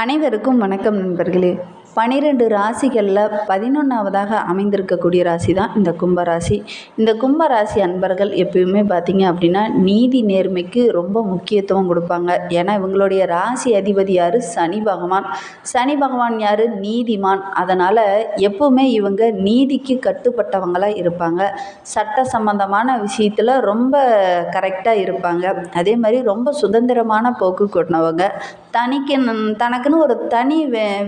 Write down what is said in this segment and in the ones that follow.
அனைவருக்கும் வணக்கம் நண்பர்களே. பனிரெண்டு ராசிகளில் பதினொன்றாவதாக அமைந்திருக்கக்கூடிய ராசி தான் இந்த கும்பராசி. இந்த கும்பராசி அன்பர்கள் எப்பயுமே பார்த்தீங்க அப்படின்னா நீதி நேர்மைக்கு ரொம்ப முக்கியத்துவம் கொடுப்பாங்க. ஏன்னா இவங்களுடைய ராசி அதிபதி யார்? சனி பகவான். சனி பகவான் யார்? நீதிமான். அதனால் எப்பவுமே இவங்க நீதிக்கு கட்டுப்பட்டவங்களாக இருப்பாங்க. சட்ட சம்பந்தமான விஷயத்தில் ரொம்ப கரெக்டாக இருப்பாங்க. அதே மாதிரி ரொம்ப சுதந்திரமான போக்கு கொண்டவங்க. தனிக்கு தனக்குன்னு ஒரு தனி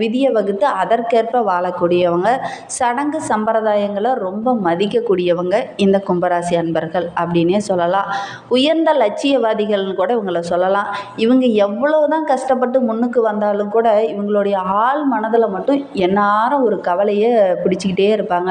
விதியை வகுத்து அதற்கேற்ப வாழக்கூடியவங்க சடங்கு சம்பிரதாயங்களை ரொம்ப மதிக்கக்கூடியவங்க இந்த கும்பராசி அன்பர்கள் அப்படின்னே சொல்லலாம். உயர்ந்த லட்சியவாதிகள்னு கூட இவங்களை சொல்லலாம். இவங்க எவ்வளோ தான் கஷ்டப்பட்டு முன்னுக்கு வந்தாலும் கூட இவங்களுடைய ஆள் மனதில் மட்டும் எந்நேரம் ஒரு கவலையை பிடிச்சிக்கிட்டே இருப்பாங்க.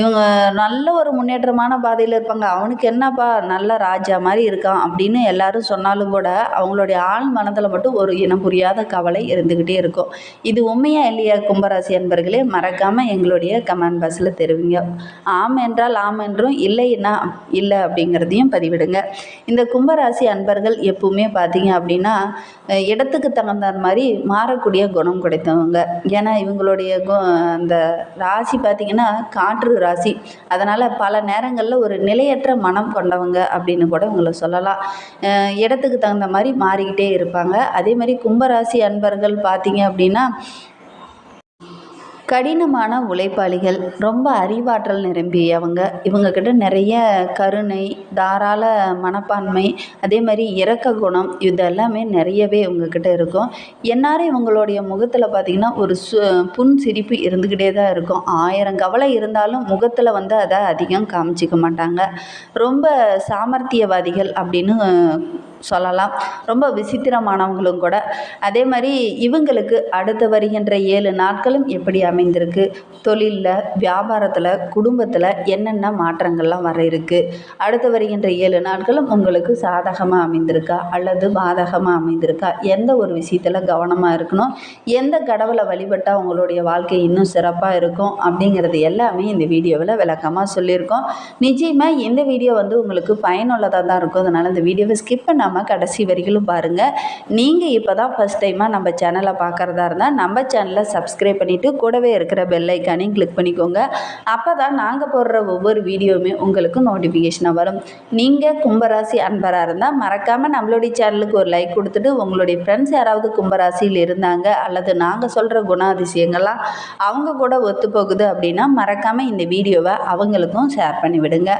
இவங்க நல்ல ஒரு முன்னேற்றமான பாதையில் இருப்பாங்க. அவனுக்கு என்னப்பா நல்ல ராஜா மாதிரி இருக்கான் அப்படின்னு எல்லாரும் சொன்னாலும் கூட அவங்களுடைய ஆள் மனதில் மட்டும் ஒரு இனம் புரியாத கவலை இருந்துக்கிட்டே இருக்கும். இது உண்மையா இல்லையா கும்பராசி அன்பர்களே? மறக்காமல் எங்களுடைய கமெண்ட் பாக்ஸில் தெரிவிங்க. ஆம் என்றால் ஆம் என்றும் இல்லைன்னா இல்லை அப்படிங்கிறதையும் பதிவிடுங்க. இந்த கும்பராசி அன்பர்கள் எப்பவுமே பார்த்தீங்க அப்படின்னா இடத்துக்கு தகுந்த மாதிரி மாறக்கூடிய குணம் கிடைத்தவங்க. ஏன்னா இவங்களுடைய கு- அந்த ராசி பார்த்திங்கன்னா காற்று ராசி. அதனால் பல நேரங்களில் ஒரு நிலையற்ற மனம் கொண்டவங்க அப்படின்னு கூட உங்களை சொல்லலாம். இடத்துக்கு தகுந்த மாதிரி மாறிக்கிட்டே இருப்பாங்க. அதே மாதிரி கும்பராசி அன்பர்கள் பார்த்தீங்க அப்படின்னா கடினமான உழைப்பாளிகள் ரொம்ப அறிவாற்றல் நிரம்பியவங்க. இவங்கக்கிட்ட நிறைய கருணை தாராள மனப்பான்மை அதே மாதிரி இரக்க குணம் இதெல்லாமே நிறையவே இவங்கக்கிட்ட இருக்கும். எந்நேரம் இவங்களுடைய முகத்தில் பார்த்திங்கன்னா ஒரு சு புன் சிரிப்பு இருந்துக்கிட்டே தான் இருக்கும். ஆயிரம் கவலை இருந்தாலும் முகத்தில் வந்து அதை அதிகம் காமிச்சிக்க மாட்டாங்க. ரொம்ப சாமர்த்தியவாதிகள் அப்படின்னு சொல்லலாம். ரொம்ப விசித்திரமானவங்களும் கூட. அதே மாதிரி இவங்களுக்கு அடுத்து வருகின்ற ஏழு நாட்களும் எப்படி அமைந்திருக்கு? தொழிலில் வியாபாரத்தில் குடும்பத்தில் என்னென்ன மாற்றங்கள்லாம் வர இருக்குது அடுத்து வருகின்ற ஏழு நாட்களும் உங்களுக்கு சாதகமாக அமைந்திருக்கா? அல்லது பாதகமாக அமைந்திருக்கா? எந்த ஒரு விஷயத்தில் கவனமாக இருக்கணும்? எந்த கடவுளை வழிபட்டால் உங்களுடைய வாழ்க்கை இன்னும் சிறப்பாக இருக்கும்? அப்படிங்கிறது எல்லாமே இந்த வீடியோவில் விளக்கமாக சொல்லியிருக்கோம். நிச்சயமாக இந்த வீடியோ வந்து உங்களுக்கு பயனுள்ளதாக தான் இருக்கும். அதனால் இந்த வீடியோவை ஸ்கிப் பண்ணாமல் கடைசி வரிகளும் பாருங்கள் நீங்கள் இப்போ தான் ஃபஸ்ட் டைமாக நம்ம சேனலை பார்க்குறதா இருந்தால் நம்ம சேனலை சப்ஸ்கிரைப் பண்ணிவிட்டு கூடவே இருக்கிற பெல் ஐக்கானையும் கிளிக் பண்ணிக்கோங்க. அப்போ தான் நாங்கள் போடுற ஒவ்வொரு வீடியோவுமே உங்களுக்கு நோட்டிஃபிகேஷனாக வரும். நீங்கள் கும்பராசி அன்பராக இருந்தால் மறக்காமல் நம்மளுடைய சேனலுக்கு ஒரு லைக் கொடுத்துட்டு உங்களுடைய ஃப்ரெண்ட்ஸ் யாராவது கும்பராசியில் இருந்தாங்க அல்லது நாங்கள் சொல்கிற குணாதிசயங்கள்லாம் அவங்க கூட ஒத்து போகுது அப்படின்னா மறக்காமல் இந்த வீடியோவை அவங்களுக்கும் ஷேர் பண்ணி விடுங்க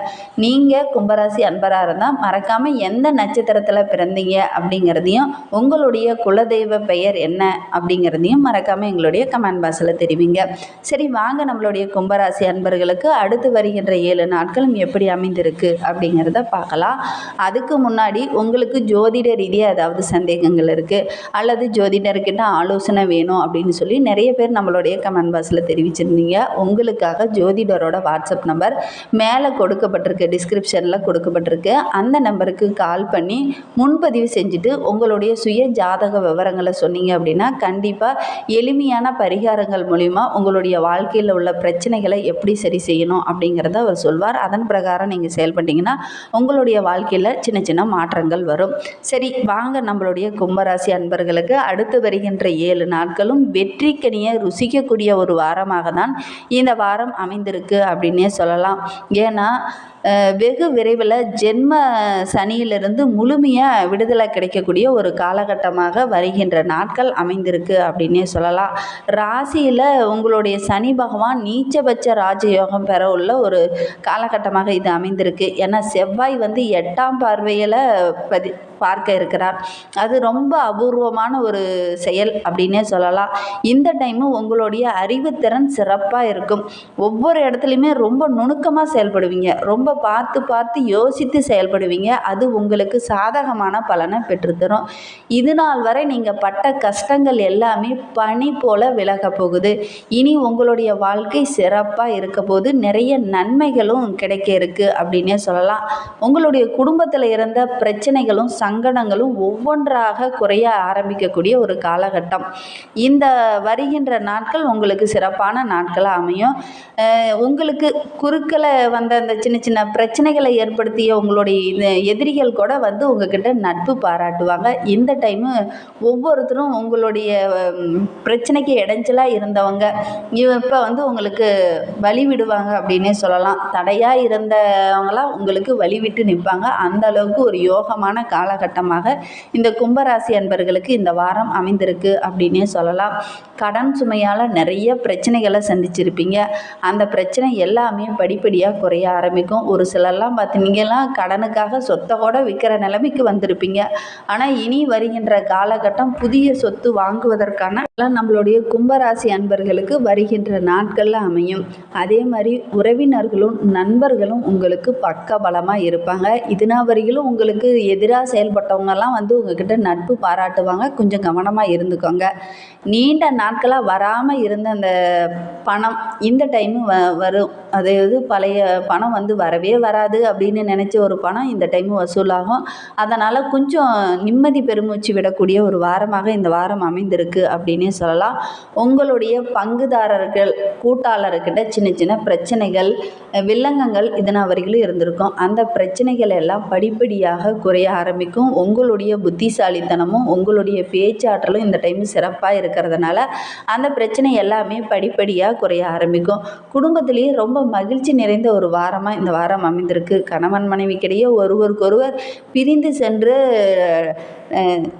நீங்கள் கும்பராசி அன்பராக இருந்தால் மறக்காமல் எந்த நட்சத்திரத்தில் பிறந்தீங்க அப்படிங்கிறதையும் உங்களுடைய குலதெய்வ பெயர் என்ன அப்படிங்கிறதையும் மறக்காமல் எங்களுடைய கமெண்ட் பாக்ஸில் தெரிவிங்க. சரி வாங்க நம்மளுடைய கும்பராசி அன்பர்களுக்கு அடுத்து வருகின்ற ஏழு நாட்களும் எப்படி அமைந்திருக்கு அப்படிங்கிறத பார்க்கலாம். அதுக்கு முன்னாடி உங்களுக்கு ஜோதிட ரீதியாக ஏதாவது சந்தேகங்கள் இருக்குது அல்லது ஜோதிடர்கிட்ட ஆலோசனை வேணும் அப்படின்னு சொல்லி நிறைய பேர் நம்மளுடைய கமெண்ட் பாக்ஸில் தெரிவிச்சிருந்தீங்க. உங்களுக்காக ஜோதிடரோட வாட்ஸ்அப் நம்பர் மேலே கொடுக்கப்பட்டிருக்கு டிஸ்கிரிப்ஷனில் கொடுக்கப்பட்டிருக்கு. அந்த நம்பருக்கு கால் பண்ணி முன்பதிவு செஞ்சுட்டு உங்களுடைய சுய ஜாதக விவரங்களை சொன்னீங்க அப்படின்னா கண்டிப்பாக எளிமையான பரிகாரங்கள் மூலிமா உங்களுடைய வாழ்க்கையில் உள்ள பிரச்சனைகளை எப்படி சரி செய்யணும் அப்படிங்கிறத அவர் சொல்வார். அதன் பிரகாரம் நீங்கள் செயல்பட்டீங்கன்னா உங்களுடைய வாழ்க்கையில் சின்ன சின்ன மாற்றங்கள் வரும். சரி வாங்க நம்மளுடைய கும்பராசி அன்பர்களுக்கு அடுத்து வருகின்ற ஏழு நாட்களும் வெற்றிக்கனியை ருசிக்கக்கூடிய ஒரு வாரமாக தான் இந்த வாரம் அமைந்திருக்கு அப்படின்னே சொல்லலாம். ஏன்னா வெகு விரைவில் ஜென்ம சனியிலிருந்து முழுமையாக விடுதலை கிடைக்கக்கூடிய ஒரு காலகட்டமாக வருகின்ற நாட்கள் அமைந்திருக்கு அப்படின்னே சொல்லலாம். ராசியில் உங்களுடைய சனி பகவான் நீச்சபட்ச ராஜயோகம் பெற உள்ள ஒரு காலகட்டமாக இது அமைந்திருக்கு. ஏன்னா செவ்வாய் வந்து எட்டாம் பார்வையில் பதி பார்க்க இருக்கிறார். அது ரொம்ப அபூர்வமான ஒரு செயல் அப்படின்னே சொல்லலாம். இந்த டைமு உங்களுடைய அறிவுத்திறன் சிறப்பாக இருக்கும். ஒவ்வொரு இடத்துலையுமே ரொம்ப நுணுக்கமாக செயல்படுவீங்க. ரொம்ப பார்த்து பார்த்து யோசித்து செயல்படுவீங்க. அது உங்களுக்கு சாதகமான பலனை பெற்றுத்தரும். இது நாள் வரை நீங்கள் பட்ட கஷ்டங்கள் எல்லாமே பனி போல விலக போகுது. இனி உங்களுடைய வாழ்க்கை சிறப்பாக இருக்க போது நிறைய நன்மைகளும் கிடைக்க இருக்கு அப்படின்னே சொல்லலாம். உங்களுடைய குடும்பத்தில் இருந்த பிரச்சனைகளும் சங்கடங்களும் ஒவ்வொன்றாக குறைய ஆரம்பிக்கக்கூடிய ஒரு காலகட்டம். இந்த வருகின்ற நாட்கள் உங்களுக்கு சிறப்பான நாட்களாக அமையும். உங்களுக்கு குறுக்கில் வந்த அந்த சின்ன சின்ன பிரச்சனைகளை ஏற்படுத்திய உங்களுடைய எதிரிகள் கூட வந்து உங்கள் உங்ககிட்ட நட்பு பாராட்டுவாங்க. இந்த டைமு ஒவ்வொருத்தரும் உங்களுடைய பிரச்சனைக்கு இடைஞ்சலாக இருந்தவங்க இப்போ வந்து உங்களுக்கு வழி விடுவாங்க அப்படின்னே சொல்லலாம். தடையாக இருந்தவங்களாம் உங்களுக்கு வழி விட்டு நிற்பாங்க அந்த அளவுக்கு ஒரு யோகமான காலகட்டமாக இந்த கும்பராசி அன்பர்களுக்கு இந்த வாரம் அமைந்திருக்கு அப்படின்னே சொல்லலாம். கடன் சுமையால் நிறைய பிரச்சனைகளை சந்திச்சிருப்பீங்க. அந்த பிரச்சனை எல்லாமே படிப்படியாக குறைய ஆரம்பிக்கும். ஒரு சிலர்லாம் பார்த்தீங்கன்னா கடனுக்காக சொத்தை கூட விற்கிற நிலைமைக்கு வந்திருப்பீங்க. ஆனால் இனி வருகின்ற காலகட்டம் புதிய சொத்து வாங்குவதற்கான நம்மளுடைய கும்பராசி அன்பர்களுக்கு வருகின்ற நாட்களில் அமையும். அதே மாதிரி உறவினர்களும் நண்பர்களும் உங்களுக்கு பக்க பலமாக இருப்பாங்க. இதுனா வரையிலும் உங்களுக்கு எதிராக செயல்பட்டவங்கெல்லாம் வந்து உங்ககிட்ட நட்பு பாராட்டுவாங்க. கொஞ்சம் கவனமாக இருந்துக்கோங்க. நீண்ட நாட்களாக வராமல் இருந்த அந்த பணம் இந்த டைமு வ வரும். அதாவது பழைய பணம் வந்து வரவே வராது அப்படின்னு நினச்ச ஒரு பணம் இந்த டைமு வசூலாகும். அதனால் கொஞ்சம் நிம்மதி பெருமூச்சு விடக்கூடிய ஒரு வாரமாக இந்த வாரம் அமைந்திருக்கு அப்படின்னே சொல்லலாம். உங்களுடைய பங்குதாரர்கள் கூட்டாளர்கிட்ட சின்ன சின்ன பிரச்சனைகள் வில்லங்கங்கள் இதனால் வரையிலும் இருந்திருக்கும். அந்த பிரச்சனைகள் எல்லாம் படிப்படியாக குறைய ஆரம்பிக்கும். உங்களுடைய புத்திசாலித்தனமும் உங்களுடைய பேச்சாற்றலும் இந்த டைம் சிறப்பாக இருக்கிறதுனால அந்த பிரச்சனை எல்லாமே படிப்படியாக குறைய ஆரம்பிக்கும். குடும்பத்திலேயே ரொம்ப மகிழ்ச்சி நிறைந்த ஒரு வாரமாக இந்த வாரம் அமைந்திருக்கு. கணவன் மனைவிக்கிடையே ஒருவருக்கொருவர் பிரிந்து சென்று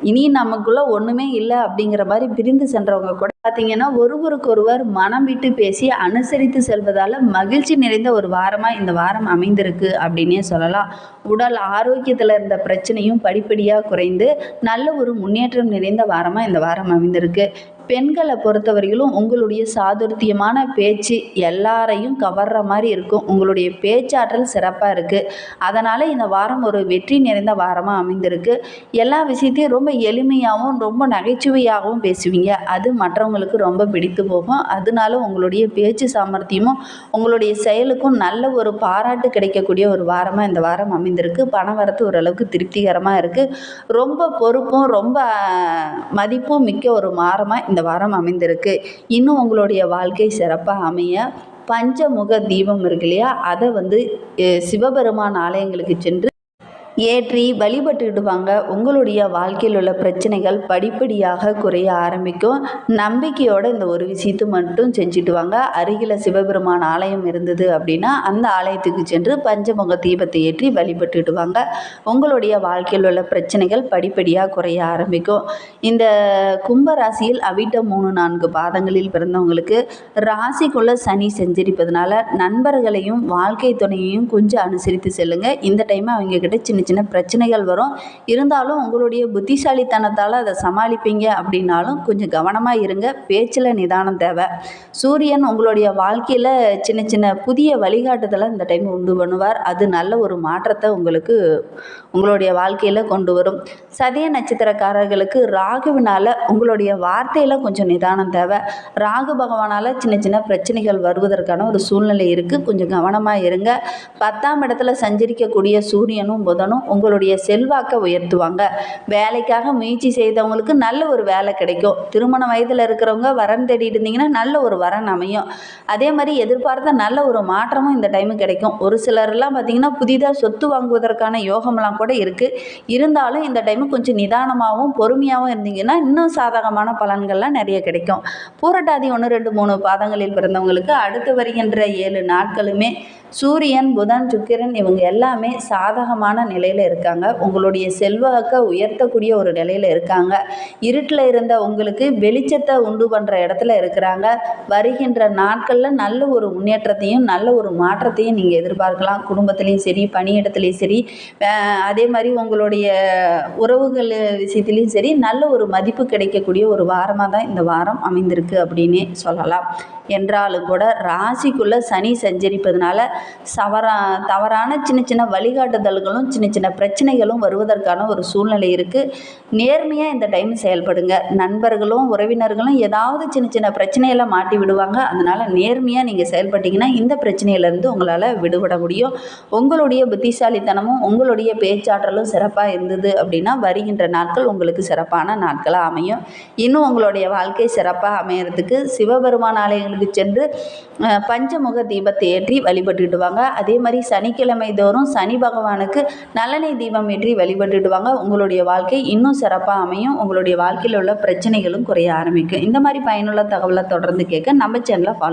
இனி நமக்குள்ள ஒன்றுமே இல்லை அப்படிங்கிற மாதிரி பிரிந்து சென்றவங்க கூட பார்த்தீங்கன்னா ஒருவருக்கொருவர் மனம் விட்டு பேசி அனுசரித்து செல்வதால் மகிழ்ச்சி நிறைந்த ஒரு வாரமாக இந்த வாரம் அமைந்திருக்கு அப்படின்னே சொல்லலாம். உடல் ஆரோக்கியத்தில் இருந்த பிரச்சனையும் படிப்படியாக குறைந்து நல்ல ஒரு முன்னேற்றம் நிறைந்த வாரமாக இந்த வாரம் அமைந்திருக்கு. பெண்களை பொறுத்தவரையிலும் உங்களுடைய சாதுர்த்தியமான பேச்சு எல்லாரையும் கவர்ற மாதிரி இருக்கும். உங்களுடைய பேச்சாற்றல் சிறப்பாக இருக்குது அதனால் இந்த வாரம் ஒரு வெற்றி நிறைந்த வாரமாக அமைந்திருக்கு. எல்லா விஷயத்தையும் ரொம்ப எளிமையாகவும் ரொம்ப நகைச்சுவையாகவும் பேசுவீங்க. அது மற்றவங்களுக்கு ரொம்ப பிடித்து போகும். அதனால உங்களுடைய பேச்சு சாமர்த்தியமும் உங்களுடைய செயலுக்கும் நல்ல ஒரு பாராட்டு கிடைக்கக்கூடிய ஒரு வாரமாக இந்த வாரம் அமைந்திருக்கு. பண வரத்து ஓரளவுக்கு திருப்திகரமாக இருக்குது ரொம்ப பொறுப்பும் ரொம்ப மதிப்பும் மிக்க ஒரு வாரமாக இந்த வாரம் அமைந்திருக்கு. இன்னும் உங்களுடைய வாழ்க்கை சிறப்பாக அமைய பஞ்சமுக தீபம் இருக்கு இல்லையா? அதை வந்து சிவபெருமான் ஆலயங்களுக்கு சென்று ஏற்றி வழிபட்டுடுவாங்க உங்களுடைய வாழ்க்கையில் உள்ள பிரச்சனைகள் படிப்படியாக குறைய ஆரம்பிக்கும். நம்பிக்கையோடு இந்த ஒரு விஷயத்தை மட்டும் செஞ்சுட்டு வாங்க. அருகில் சிவபெருமான் ஆலயம் இருந்தது அப்படின்னா அந்த ஆலயத்துக்கு சென்று பஞ்சமுக தீபத்தை ஏற்றி வழிபட்டுடுவாங்க உங்களுடைய வாழ்க்கையில் உள்ள பிரச்சனைகள் படிப்படியாக குறைய ஆரம்பிக்கும். இந்த கும்ப ராசியில் அவிட்ட மூணு நான்கு பாதங்களில் பிறந்தவங்களுக்கு ராசிக்குள்ள சனி செஞ்சரிப்பதனால நண்பர்களையும் வாழ்க்கை துணையையும் கொஞ்சம் அனுசரித்து செல்லுங்கள் இந்த டைம் அவங்க கிட்ட சின்ன சின்ன பிரச்சனைகள் வரும். இருந்தாலும் உங்களுடைய புத்திசாலித்தனத்தால் அதை சமாளிப்பீங்க அப்படின்னாலும் கொஞ்சம் கவனமாக இருங்க. பேச்சில் நிதானம் தேவை. சூரியன் உங்களுடைய வாழ்க்கையில் சின்ன சின்ன புதிய வழிகாட்டுதலை இந்த டைம் உண்டு பண்ணுவார். அது நல்ல ஒரு மாற்றத்தை உங்களுக்கு உங்களுடைய வாழ்க்கையில் கொண்டு வரும். சதய நட்சத்திரக்காரர்களுக்கு ராகுவினால் உங்களுடைய வார்த்தையில் கொஞ்சம் நிதானம் தேவை. ராகு பகவானால் சின்ன சின்ன பிரச்சனைகள் வருவதற்கான ஒரு சூழ்நிலை இருக்குது கொஞ்சம் கவனமாக இருங்க. பத்தாம் இடத்துல சஞ்சரிக்கக்கூடிய சூரியனும் புதனும் உங்களுடைய செல்வாக்கை உயர்த்துவாங்க. வேலைக்காக முயற்சி செய்தவங்களுக்கு நல்ல ஒரு வேலை கிடைக்கும். திருமண வயதில் இருக்கிறவங்க வரன் தேடிட்டு இருந்தீங்கன்னா நல்ல ஒரு வரன் அமையும். அதே மாதிரி எதிர்பார்த்த நல்ல ஒரு மாற்றமும் இந்த டைமு கிடைக்கும். ஒரு சிலர்லாம் பார்த்தீங்கன்னா புதிதாக சொத்து வாங்குவதற்கான யோகம்லாம் கூட இருக்குது இருந்தாலும் இந்த டைமு கொஞ்சம் நிதானமாகவும் பொறுமையாகவும் இருந்தீங்கன்னா இன்னும் சாதகமான பலன்கள்லாம் நிறைய கிடைக்கும். பூரட்டாதி ஒன்று ரெண்டு மூணு பாதங்களில் பிறந்தவங்களுக்கு அடுத்து வருகின்ற ஏழு நாட்களுமே சூரியன் புதன் சுக்கிரன் இவங்க எல்லாமே சாதகமான நிலையில் இருக்காங்க. உங்களுடைய செல்வாக்கை உயர்த்தக்கூடிய ஒரு நிலையில் இருக்காங்க. இருட்டில் இருந்த உங்களுக்கு வெளிச்சத்தை உண்டு பண்ணுற இடத்துல இருக்கிறாங்க. வருகின்ற நாட்களில் நல்ல ஒரு முன்னேற்றத்தையும் நல்ல ஒரு மாற்றத்தையும் நீங்கள் எதிர்பார்க்கலாம். குடும்பத்துலேயும் சரி பணியிடத்துலேயும் சரி அதே மாதிரி உங்களுடைய உறவுகள் விஷயத்துலேயும் சரி நல்ல ஒரு மதிப்பு கிடைக்கக்கூடிய ஒரு வாரமாக தான் இந்த வாரம் அமைந்திருக்கு அப்படின்னே சொல்லலாம். என்றாலும் கூட ராசிக்குள்ளே சனி சஞ்சரிப்பதனால சவரா தவறான சின்ன சின்ன வழிகாட்டுதல்களும் சின்ன சின்ன பிரச்சனைகளும் வருவதற்கான ஒரு சூழ்நிலை இருக்குது நேர்மையாக இந்த டைம் செயல்படுங்க. நண்பர்களும் உறவினர்களும் ஏதாவது சின்ன சின்ன பிரச்சனையில மாட்டி விடுவாங்க. அதனால் நேர்மையாக நீங்கள் செயல்பட்டீங்கன்னா இந்த பிரச்சனையிலேருந்து உங்களால் விடுபட முடியும். உங்களுடைய புத்திசாலித்தனமும் உங்களுடைய பேச்சாற்றலும் சிறப்பாக இருந்தது அப்படின்னா வருகின்ற நாட்கள் உங்களுக்கு சிறப்பான நாட்களாக அமையும். இன்னும் உங்களுடைய வாழ்க்கை சிறப்பாக அமையறதுக்கு சிவபெருமான் ஆலயங்களுக்கு சென்று பஞ்சமுக தீபத்தை ஏற்றி வழிபட்டுக்கிட்டு வாங்க. அதே மாதிரி சனிக்கிழமை தோறும் சனி பகவானுக்கு நல்லெண்ணெய் தீபம் ஏற்றி வழிபட்டுடுவாங்க. உங்களுடைய வாழ்க்கை இன்னும் சிறப்பாக அமையும். உங்களுடைய வாழ்க்கையில் உள்ள பிரச்சனைகளும் குறைய ஆரம்பிக்கும். இந்த மாதிரி பயனுள்ள தகவலை தொடர்ந்து கேட்க நம்ம சேனலை ஃபாலோ